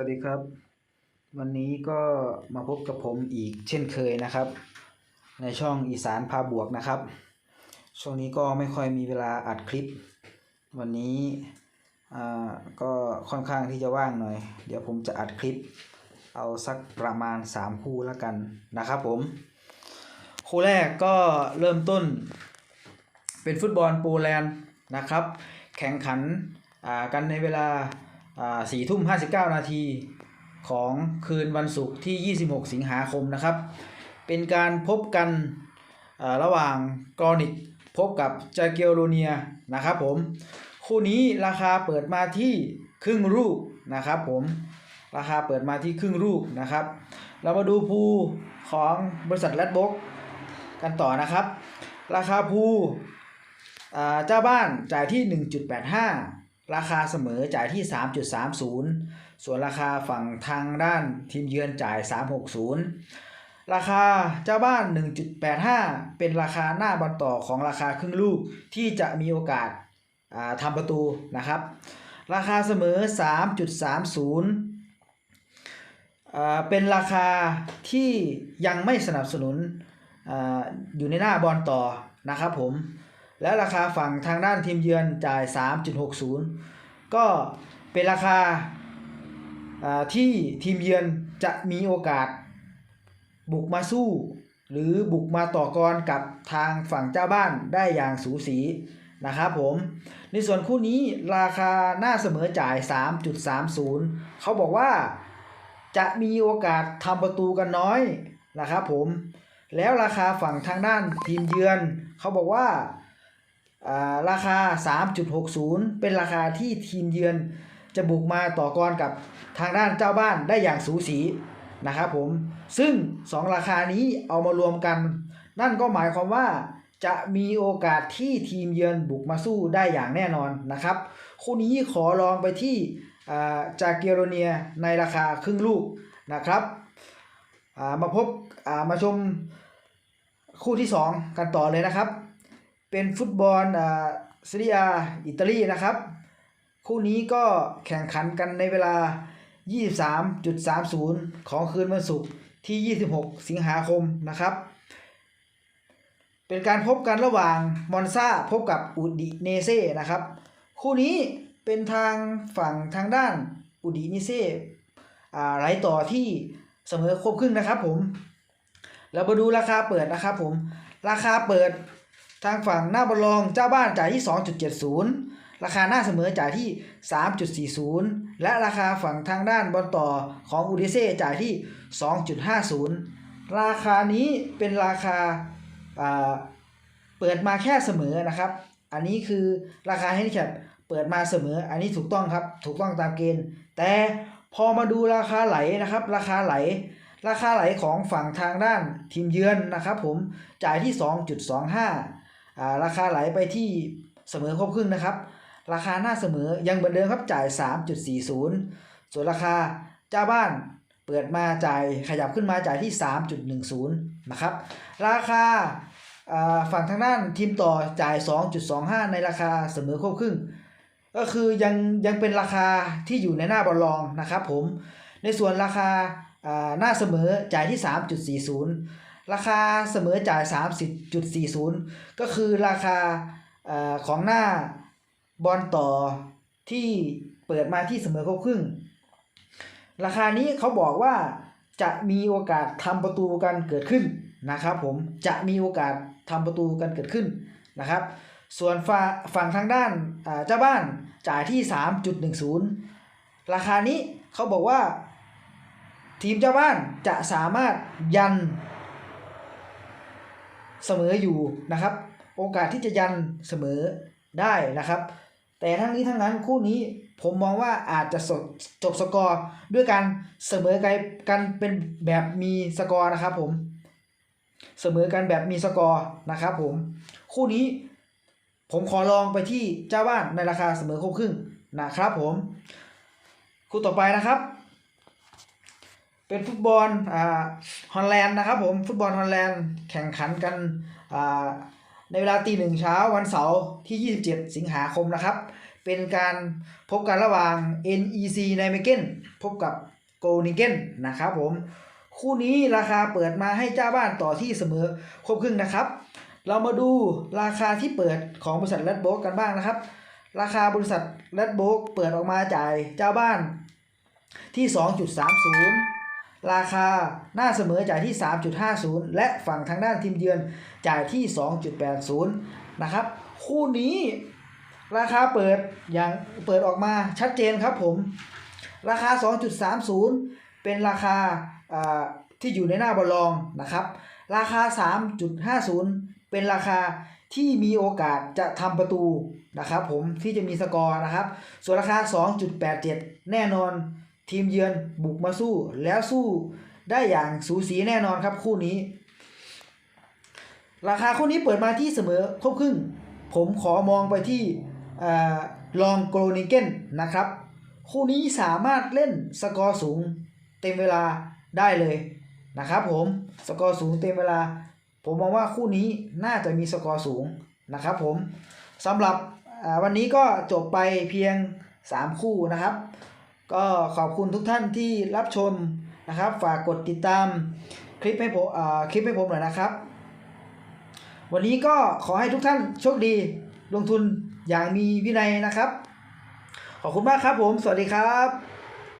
วัสดีครับ วันนี้ก็มาพบกับผมอีกเช่นเคยนะครับ ในช่องอีสานพาบวกนะครับ ช่วงนี้ก็ไม่ค่อยมีเวลาอัดคลิป วันนี้อ่าก็ค่อนข้างที่จะว่างหน่อย เดี๋ยวผมจะอัดคลิป เอาสักประมาณ 3 คู่แล้วกันนะครับผม คู่แรกก็เริ่มต้น เป็นฟุตบอลโปแลนด์นะครับ แข่งขันอ่ากันในเวลา สี่ทุ่มห้าสิบเก้านาทีของคืนวันศุกร์ที่ 26 สิงหาคมนะครับ เป็นการพบกันระหว่างกรอนิกพบกับจาเกลโรเนียนะครับผม คู่นี้ราคาเปิดมาที่ครึ่งลูกนะครับผม ราคาเปิดมาที่ครึ่งลูกนะครับ เรามาดูภูของบริษัทแรดบ็อกกันต่อนะครับ ราคาภูเจ้าบ้านจ่ายที่ 1.85 ราคาเสมอจ่ายที่ 3.30 ส่วนราคาฝั่งทางด้านทีมเยือนจ่าย 360 ราคาเจ้าบ้าน 1.85 เป็นราคาหน้าบอลต่อของราคาครึ่งลูกที่จะมีโอกาสอ่าทำประตูนะครับ ราคาเสมอ 3.30อ่าเป็นราคาที่ยังไม่สนับสนุนอาอยู่ในหน้าบอลต่อนะครับผม และราคาฝั่งทางด้านทีมเยือนจ่าย 3.60 ก็เป็นราคาที่ทีมเยือนจะมีโอกาสบุกมาสู้ หรือบุกมาต่อกรกับทางฝั่งเจ้าบ้านได้อย่างสูสีนะครับผม ในส่วนคู่นี้ราคาหน้าเสมอจ่าย 3.30 เขาบอกว่าจะมีโอกาสทำประตูกันน้อยนะครับผม แล้วราคาฝั่งทางด้านทีมเยือน เขาบอกว่า ราคา 3.60 เป็นราคาที่ทีมเยือนจะบุกมาต่อกรกับทางด้านเจ้าบ้านได้อย่างสูสีนะครับผม ซึ่ง 2 ราคานี้เอามารวมกัน นั่นก็หมายความว่าจะมีโอกาสที่ทีมเยือนบุกมาสู้ได้อย่างแน่นอนนะครับ คู่นี้ขอลองไปที่อ่าจากเกโรเนียในราคาครึ่งลูกนะครับอ่ามาพบอ่ามาชมคู่ที่ 2 กันต่อเลยนะครับ เป็นฟุตบอลอ่าซีเรียอิตาลีนะครับ คู่นี้ก็แข่งขันกันในเวลา 23.30 ของคืนวันศุกร์ที่ 26 สิงหาคมนะครับ เป็นการพบกันระหว่างมอนซาพบกับอุดิเนเซ่นะครับ คู่นี้เป็นทางฝั่งทางด้านอุดิเนเซ่อ่าไหลต่อที่เสมอครบครึ่งนะครับผม เรามาดูราคาเปิดนะครับผม ราคาเปิด ทางฝั่งหน้าบอลลองเจ้าบ้านจ่ายที่ 2.70 ราคาหน้าเสมอจ่ายที่ 3.40 และราคาฝั่งทางด้านบอลต่อของอูดิเซ่จ่ายที่ 2.50 ราคานี้เป็นราคาอ่าเปิดมาแค่เสมอนะครับ อันนี้คือราคาให้แคปเปิดมาเสมอ อันนี้ถูกต้องครับ ถูกต้องตามเกณฑ์ แต่พอมาดูราคาไหลนะครับ ราคาไหล ราคาไหลของฝั่งทางด้านทีมเยือนนะครับผม จ่ายที่ 2.25อ่า ราคาไหลไปที่เสมอครบครึ่งนะครับ ราคาหน้าเสมอยังเหมือนเดิมครับจ่าย 3.40 ส่วนราคาเจ้าบ้านเปิดมาจ่ายขยับขึ้นมาจ่ายที่ 3.10 นะครับ ราคาฝั่งทางด้านทีมต่อจ่าย 2.25 ในราคาเสมอครบครึ่ง ก็คือยังยังเป็นราคาที่อยู่ในหน้าบอลลองนะครับผมในส่วนราคาหน้าเสมอจ่ายที่ 3.40 ราคาเสมอจ่าย 30.40 ก็คือราคาอของหน้าบอลต่อที่เปิดมาที่เสมอครบครึ่ง ราคานี้เขาบอกว่าจะมีโอกาสทำประตูกันเกิดขึ้นนะครับ ผมจะมีโอกาสทำประตูกันเกิดขึ้นนะครับ ส่วนฝั่งฝั่งทางด้านเจ้าบ้านจ่ายที่ 3.10 ราคานี้เขาบอกว่า ทีมเจ้าบ้านจะสามารถยัน เสมออยู่นะครับ โอกาสที่จะยันเสมอได้นะครับ แต่ทั้งนี้ทั้งนั้นคู่นี้ผมมองว่าอาจจะจบจบสกอร์ด้วยการเสมอกกันเป็นแบบมีสกอร์นะครับผมเสมอกันแบบมีสกอร์นะครับผมคู่นี้ผมขอลองไปที่เจ้าบ้านในราคาเสมอครบครึ่งนะครับผม คู่ต่อไปนะครับ เป็นฟุตบอลอ่าฮอลแลนด์นะครับผมฟุตบอลฮอลแลนด์แข่งขันกันอ่าในเวลาตีหนึ่งเช้าวันเสาร์ที่ 27 สิงหาคมนะครับ เป็นการพบกันระหว่าง NEC n i m e g e n พบกับ g o n i g e n นะครับผม คู่นี้ราคาเปิดมาให้เจ้าบ้านต่อที่เสมอครบครึ่งนะครับ เรามาดูราคาที่เปิดของบริษัท Red b o กันบ้างนะครับ ราคาบริษัท Red b o เปิดออกมาจ่ายเจ้าบ้านที่ 2.30 ราคาหน้าเสมอจ่ายที่ 3.50 และฝั่งทางด้านทีมเยือนจ่ายที่ 2.80 นะครับ คู่นี้ราคาเปิดอย่างเปิดออกมาชัดเจนครับผม ราคา 2.30 เป็นราคาที่อยู่ในหน้าบอลลองนะครับ ราคา 3.50 เป็นราคาที่มีโอกาสจะทำประตูนะครับผมที่จะมีสกอร์นะครับ ส่วนราคา 2.87 แน่นอน ทีมเยือนบุกมาสู้แล้วสู้ได้อย่างสูสีแน่นอนครับคู่นี้ ราคาคู่นี้เปิดมาที่เสมอครบครึ่ง ผมขอมองไปที่ลองโกลนิเกนนะครับ คู่นี้สามารถเล่นสกอร์สูงเต็มเวลาได้เลยนะครับผมสกอร์สูงเต็มเวลา ผมมองว่าคู่นี้น่าจะมีสกอร์สูงนะครับผมสำหรับวันนี้ก็จบไปเพียง 3 คู่นะครับ ก็ขอบคุณทุกท่านที่รับชมนะครับ ฝากกดติดตามคลิปให้ผมอ่าคลิปให้ผมหน่อยนะครับ วันนี้ก็ขอให้ทุกท่านโชคดีลงทุนอย่างมีวินัยนะครับ ขอบคุณมากครับผม สวัสดีครับ